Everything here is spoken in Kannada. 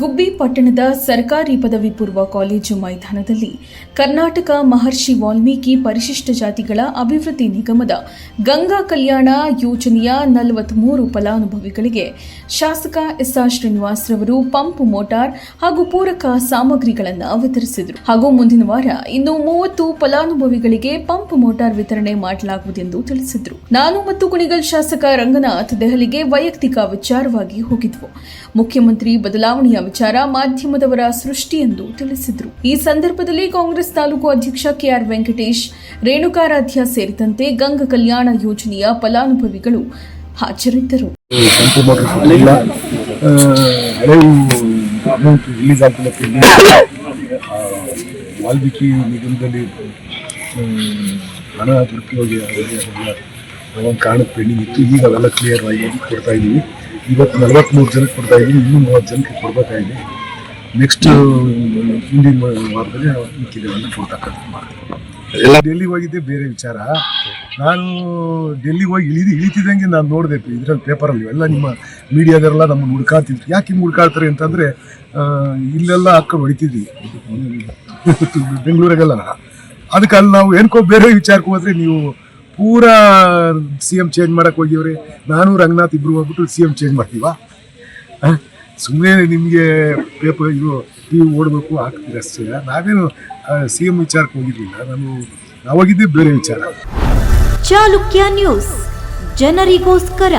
ಗುಬ್ಬಿ ಪಟ್ಟಣದ ಸರ್ಕಾರಿ ಪದವಿ ಪೂರ್ವ ಕಾಲೇಜು ಮೈದಾನದಲ್ಲಿ ಕರ್ನಾಟಕ ಮಹರ್ಷಿ ವಾಲ್ಮೀಕಿ ಪರಿಶಿಷ್ಟ ಜಾತಿಗಳ ಅಭಿವೃದ್ಧಿ ನಿಗಮದ ಗಂಗಾ ಕಲ್ಯಾಣ ಯೋಜನೆಯ ನಲವತ್ಮೂರು ಫಲಾನುಭವಿಗಳಿಗೆ ಶಾಸಕ ಎಸ್ಆರ್ ಶ್ರೀನಿವಾಸ್ ರವರು ಪಂಪ್ ಮೋಟಾರ್ ಹಾಗೂ ಪೂರಕ ಸಾಮಗ್ರಿಗಳನ್ನು ವಿತರಿಸಿದರು. ಹಾಗೂ ಮುಂದಿನ ವಾರ ಇನ್ನು ಮೂವತ್ತು ಫಲಾನುಭವಿಗಳಿಗೆ ಪಂಪ್ ಮೋಟಾರ್ ವಿತರಣೆ ಮಾಡಲಾಗುವುದೆಂದು ತಿಳಿಸಿದರು. ನಾನು ಮತ್ತು ಕುಣಿಗಲ್ ಶಾಸಕ ರಂಗನಾಥ್ ದೆಹಲಿಗೆ ವೈಯಕ್ತಿಕ ವಿಚಾರವಾಗಿ ಹೋಗಿದ್ವು. ಮುಖ್ಯಮಂತ್ರಿ ಬದಲಾವಣೆಯ ವಿಚಾರ ಮಾಧ್ಯಮದವರ ಸೃಷ್ಟಿ ಎಂದು ತಿಳಿಸಿದರು. ಈ ಸಂದರ್ಭದಲ್ಲಿ ಕಾಂಗ್ರೆಸ್ ತಾಲೂಕು ಅಧ್ಯಕ್ಷ ಕೆಆರ್ ವೆಂಕಟೇಶ್, ರೇಣುಕಾರಾಧ್ಯ ಸೇರಿದಂತೆ ಗಂಗಾ ಕಲ್ಯಾಣ ಯೋಜನೆಯ ಫಲಾನುಭವಿಗಳು ಹಾಜರಿದ್ದರು. ವಾಲ್ಮೀಕಿ ನಿಗಮದಲ್ಲಿ ಹಣ ದುರುಪಯೋಗ ಒಂದು ಪೆಂಡಿಂಗ್ ಇತ್ತು. ಈಗ ಅವೆಲ್ಲ ಕ್ಲಿಯರ್ ಆಗಿ ಕೊಡ್ತಾ ಇದ್ದೀವಿ. ಇವತ್ತು ನಲವತ್ತ್ಮೂರು ಜನಕ್ಕೆ ಕೊಡ್ತಾ ಇದ್ದೀನಿ ಇನ್ನೂ ಮೂವತ್ತು ಜನಕ್ಕೆ ಕೊಡಬೇಕಾಗಿದೆ. ನೆಕ್ಸ್ಟ್ ಹಿಂದಿನ ವಾರದಲ್ಲಿ ಮಿಕ್ಕಿದೆಲ್ಲ ಕೊಡ್ತಕ್ಕಂಥ ಮಾಡ್ತೀವಿ ಎಲ್ಲ ಡೆಲ್ಲಿ ಹೋಗಿದ್ದೆ ಬೇರೆ ವಿಚಾರ. ನಾನು ಡೆಲ್ಲಿಗೆ ಹೋಗಿ ಇಳಿದು ಇಳಿತಿದ್ದಂಗೆ ನಾನು ನೋಡಿದೆ ಇದರಲ್ಲಿ ಪೇಪರಲ್ಲಿ ಎಲ್ಲ ನಿಮ್ಮ ಮೀಡಿಯಾದವರೆಲ್ಲ ನಮ್ಮನ್ನು ಹುಡ್ಕಾತಿದ್ರು ಯಾಕೆ ಹಿಂಗೆ ಹುಡ್ಕಾಡ್ತಾರೆ ಅಂತಂದರೆ ಇಲ್ಲೆಲ್ಲ ಅಕ್ಕ ಹೊಡಿತಿದ್ವಿ. ಬೆಂಗಳೂರಿಗೆಲ್ಲ. ಅದಕ್ಕೆ ಅಲ್ಲಿ ನಾವು ಏನ್ಕೋ ಬೇರೆ ವಿಚಾರಕ್ಕೆ ಹೋದ್ರೆ ನೀವು ಪೂರಾ ಸಿ ಎಂ ಚೇಂಜ್ ಮಾಡಕ್ಕೆ ಹೋಗಿವ್ರಿ. ನಾನು ರಂಗನಾಥ್ ಇಬ್ರು ಹೋಗ್ಬಿಟ್ಟು ಸಿ ಎಂ ಚೇಂಜ್ ಮಾಡ್ತೀವಾ? ಸುಮ್ಮನೆ ನಿಮಗೆ ಪೇಪರ್ ಇದು ಟಿ ವಿ ಓಡಬೇಕು ಹಾಕ್ತೀರ ಅಷ್ಟೇ. ನಾವೇನು ಸಿ ಎಂ ವಿಚಾರಕ್ಕೆ ಹೋಗಿರಲಿಲ್ಲ. ನಾನು ನಾವಾಗಿದ್ದೆ ಬೇರೆ ವಿಚಾರ. ಚಾಲುಕ್ಯ ನ್ಯೂಸ್. ಜನರಿಗೋಸ್ಕರ.